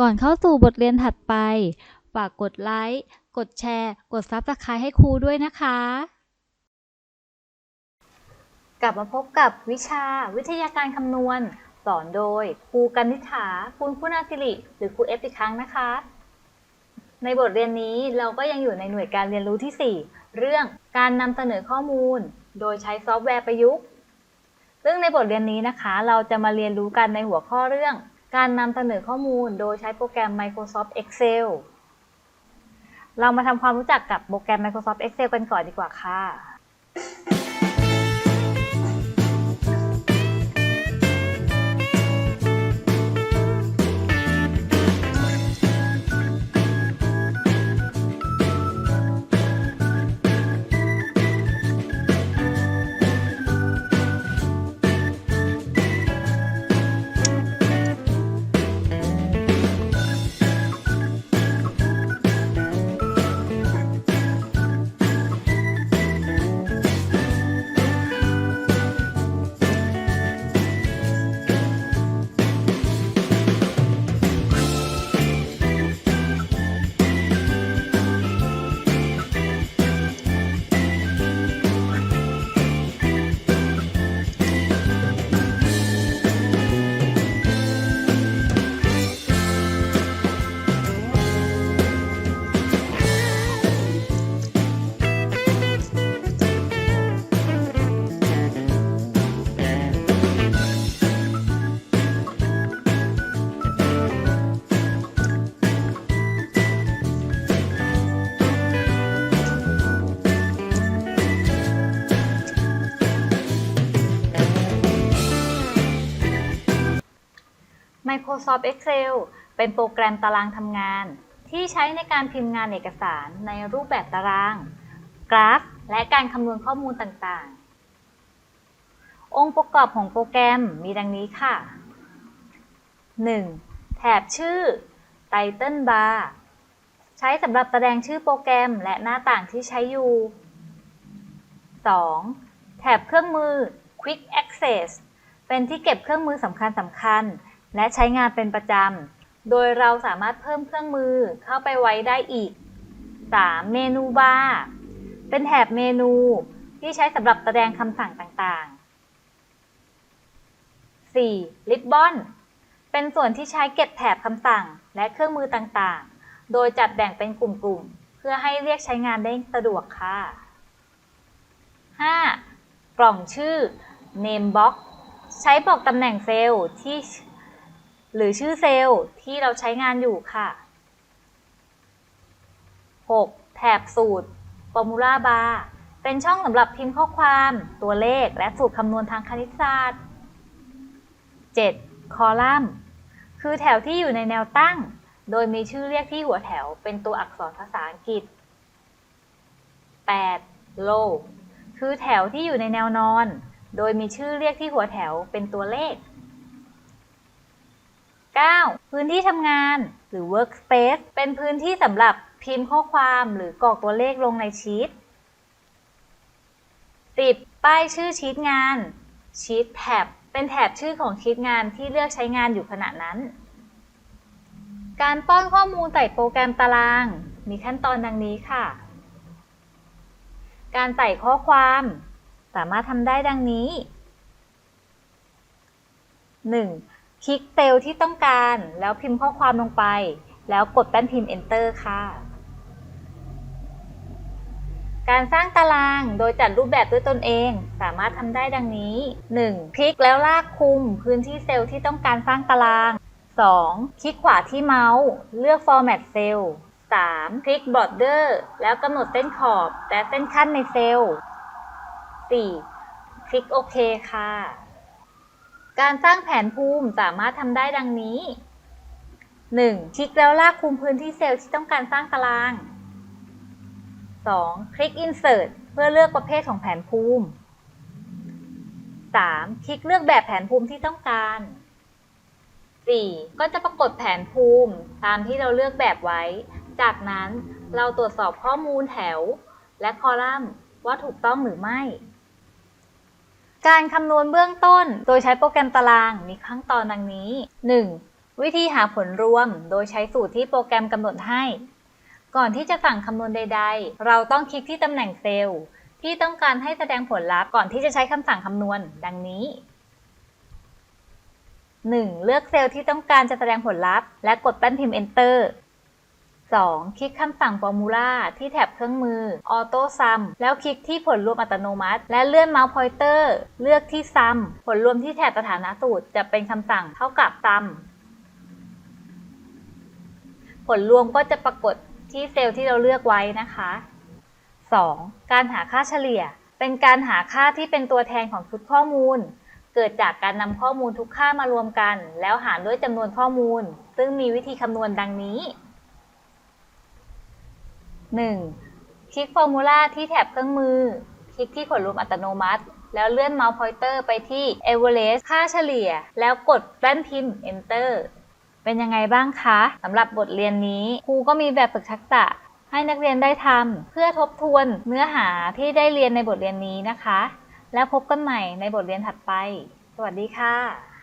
ก่อนเข้าสู่บทเรียนถัดไป ฝากกดไลค์ กดแชร์ กด Subscribe ให้ครูด้วยนะคะ กลับมาพบกับวิชาวิทยาการคำนวณ สอนโดยครูกันนิษฐา คุณคุณาสิริ หรือครูเอฟอีกครั้งนะคะ ในบทเรียนนี้เราก็ยังอยู่ในหน่วยการเรียนรู้ที่ 4 เรื่องการนำเสนอข้อมูล โดยใช้ซอฟต์แวร์ประยุกต์ ซึ่งในบทเรียนนี้นะคะ เราจะมาเรียนรู้กันในหัวข้อเรื่อง การนำเสนอข้อมูลโดยใช้โปรแกรม Microsoft Excel เรามาทำความรู้จักกับโปรแกรม Microsoft Excel กันก่อนดีกว่าค่ะ Microsoft Excel เป็นโปรแกรมตารางทำงาน ที่ใช้ในการพิมพ์งานเอกสารในรูปแบบตาราง กราฟ และการคำนวณข้อมูลต่างๆ องค์ประกอบของโปรแกรมมีดังนี้ค่ะ 1. แถบชื่อ Title Bar ใช้สำหรับแสดงชื่อโปรแกรมและหน้าต่างที่ใช้อยู่ 2. แถบเครื่องมือ Quick Access เป็นที่เก็บเครื่องมือสำคัญสำคัญๆ และใช้งานเป็นประจำ โดยเราสามารถเพิ่มเครื่องมือเข้าไปไว้ได้อีก 3. เมนูบาร์เป็นแถบเมนูที่ใช้สำหรับแสดงคำสั่งต่างๆ 4. ริบบอนเป็นส่วนที่ใช้เก็บแถบคำสั่งและเครื่องมือต่างๆ โดยจัดแบ่งเป็นกลุ่มๆ เพื่อให้เรียกใช้งานได้สะดวกค่ะ 5. กล่องชื่อ Name Box ใช้บอกตำแหน่งเซลล์ที่ หรือชื่อเซลล์ที่เราใช้งานอยู่ค่ะ 6. แถบสูตร Formula Bar เป็นช่องสำหรับพิมพ์ข้อความ ตัวเลข และสูตรคำนวณทางคณิตศาสตร์ 7. คอลัมน์ คือแถวที่อยู่ในแนวตั้ง โดยมีชื่อเรียกที่หัวแถวเป็นตัวอักษรภาษาอังกฤษ 8. row คือแถวที่อยู่ในแนวนอน โดยมีชื่อเรียกที่หัวแถวเป็นตัวเลข 9. พื้นที่ทำงานหรือ workspace เป็นพื้นที่สำหรับพิมพ์ข้อความหรือกรอกตัวเลขลงในชีต 10. ป้ายชื่อชีตงานชีตแท็บเป็นแถบชื่อของชีตงานที่เลือกใช้งานอยู่ขณะนั้น การป้อนข้อมูลใส่โปรแกรมตาราง มีขั้นตอนดังนี้ค่ะ การใส่ข้อความ สามารถทำได้ดังนี้ 1. คลิกเซลล์ที่ต้องการ แล้วพิมพ์ข้อความลงไป แล้วกดแป้นพิมพ์ Enter ค่ะ การสร้างตารางโดยจัดรูปแบบด้วยตนเอง สามารถทำได้ดังนี้ 1. คลิกแล้วลากคุมพื้นที่เซลล์ที่ต้องการสร้างตาราง 2. คลิกขวาที่เมาส์ เลือก Format Cell 3. คลิก Border แล้วกำหนดเส้นขอบและเส้นขั้นในเซลล์ 4. คลิกโอเคค่ะ การสร้างแผนภูมิสามารถทำได้ดังนี้ 1. คลิกแล้วลากคุมพื้นที่เซลล์ที่ต้องการสร้างตาราง 2. คลิก Insert เพื่อเลือกประเภทของแผนภูมิ 3. คลิกเลือกแบบแผนภูมิที่ต้องการ 4. ก็จะปรากฏแผนภูมิตามที่เราเลือกแบบไว้ จากนั้นเราตรวจสอบข้อมูลแถว และคอลัมน์ว่าถูกต้องหรือไม่ การคำนวณเบื้องต้น โดยใช้โปรแกรมตารางมีขั้นตอนดังนี้ 1. วิธีหาผลรวม โดยใช้สูตรที่โปรแกรมกำหนดให้ ก่อนที่จะสั่งคำนวณใด ๆ เราต้องคลิกที่ตำแหน่งเซลล์ ที่ต้องการให้แสดงผลลัพธ์ก่อนที่จะใช้คำสั่งคำนวณ ดังนี้ 1. เลือกเซลล์ที่ต้องการจะแสดงผลลัพธ์ และกดแป้นพิมพ์ Enter 2. คลิกคำสั่ง Formula ที่แถบเครื่องมือ Auto Sum แล้วคลิกที่ผลรวมอัตโนมัติ และเลื่อนเมาส์พอยเตอร์เลือกที่ Sum ผลรวมที่แถบสถานะสูตรจะเป็นคำสั่งเท่ากับ Sum ผลรวมก็จะปรากฏที่เซลล์ที่เราเลือกไว้นะคะ 2. การหาค่าเฉลี่ย เป็นการหาค่าที่เป็นตัวแทนของชุดข้อมูล เกิดจากการนำข้อมูลทุกค่ามารวมกัน แล้วหารด้วยจำนวนข้อมูล ซึ่งมีวิธีคำนวณดังนี้ 1. คลิกฟอร์มูลาที่แถบเครื่องมือ คลิกที่ผลรวมอัตโนมัติ แล้วเลื่อนเมาส์พอยเตอร์ไปที่ Average ค่าเฉลี่ย แล้วกดแป้นพิมพ์ Enter เป็นยังไงบ้างคะสำหรับบทเรียนนี้ครูก็มีแบบฝึกทักษะให้นักเรียนได้ทำเพื่อทบทวนเนื้อหาที่ได้เรียนในบทเรียนนี้นะคะ แล้วพบกันใหม่ในบทเรียนถัดไป สวัสดีค่ะ